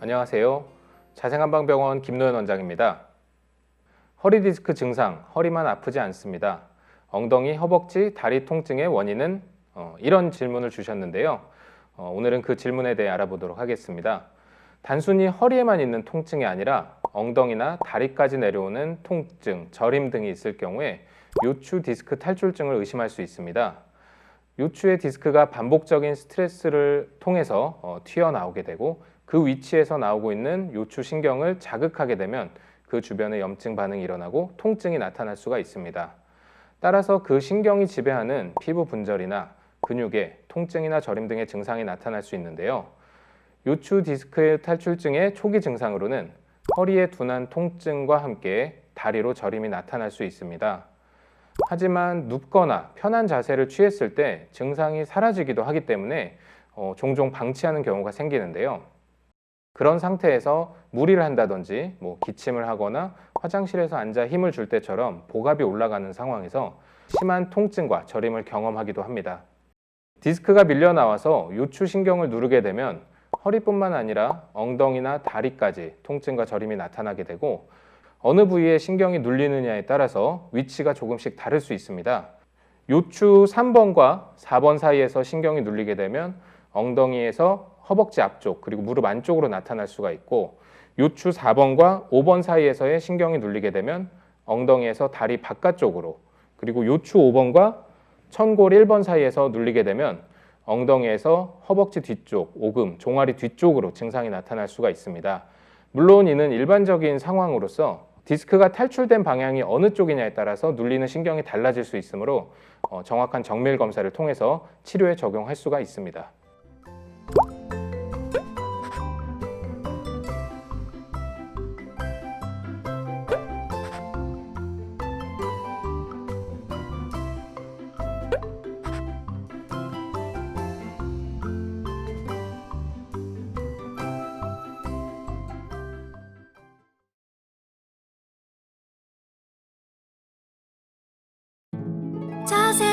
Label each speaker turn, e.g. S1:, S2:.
S1: 안녕하세요. 자생한방병원 김노현 원장입니다. 허리 디스크 증상, 허리만 아프지 않습니다. 엉덩이, 허벅지, 다리 통증의 원인은 어, 이런 질문을 주셨는데요. 어, 오늘은 그 질문에 대해 알아보도록 하겠습니다. 단순히 허리에만 있는 통증이 아니라 엉덩이나 다리까지 내려오는 통증, 저림 등이 있을 경우에 요추 디스크 탈출증을 의심할 수 있습니다. 요추의 디스크가 반복적인 스트레스를 통해서 어, 튀어나오게 되고 그 위치에서 나오고 있는 요추 신경을 자극하게 되면 그 주변에 염증 반응이 일어나고 통증이 나타날 수가 있습니다. 따라서 그 신경이 지배하는 피부 분절이나 근육에 통증이나 저림 등의 증상이 나타날 수 있는데요. 요추 디스크 탈출증의 초기 증상으로는 허리의 둔한 통증과 함께 다리로 저림이 나타날 수 있습니다. 하지만 눕거나 편한 자세를 취했을 때 증상이 사라지기도 하기 때문에 어, 종종 방치하는 경우가 생기는데요. 그런 상태에서 무리를 한다든지 뭐 기침을 하거나 화장실에서 앉아 힘을 줄 때처럼 복압이 올라가는 상황에서 심한 통증과 저림을 경험하기도 합니다. 디스크가 밀려 나와서 요추 신경을 누르게 되면 허리뿐만 아니라 엉덩이나 다리까지 통증과 저림이 나타나게 되고 어느 부위에 신경이 눌리느냐에 따라서 위치가 조금씩 다를 수 있습니다. 요추 3번과 4번 사이에서 신경이 눌리게 되면 엉덩이에서 허벅지 앞쪽 그리고 무릎 안쪽으로 나타날 수가 있고 요추 4번과 5번 사이에서의 신경이 눌리게 되면 엉덩이에서 다리 바깥쪽으로 그리고 요추 5번과 천골 1번 사이에서 눌리게 되면 엉덩이에서 허벅지 뒤쪽, 오금, 종아리 뒤쪽으로 증상이 나타날 수가 있습니다. 물론 이는 일반적인 상황으로서 디스크가 탈출된 방향이 어느 쪽이냐에 따라서 눌리는 신경이 달라질 수 있으므로 어, 정확한 정밀 검사를 통해서 치료에 적용할 수가 있습니다. 座禅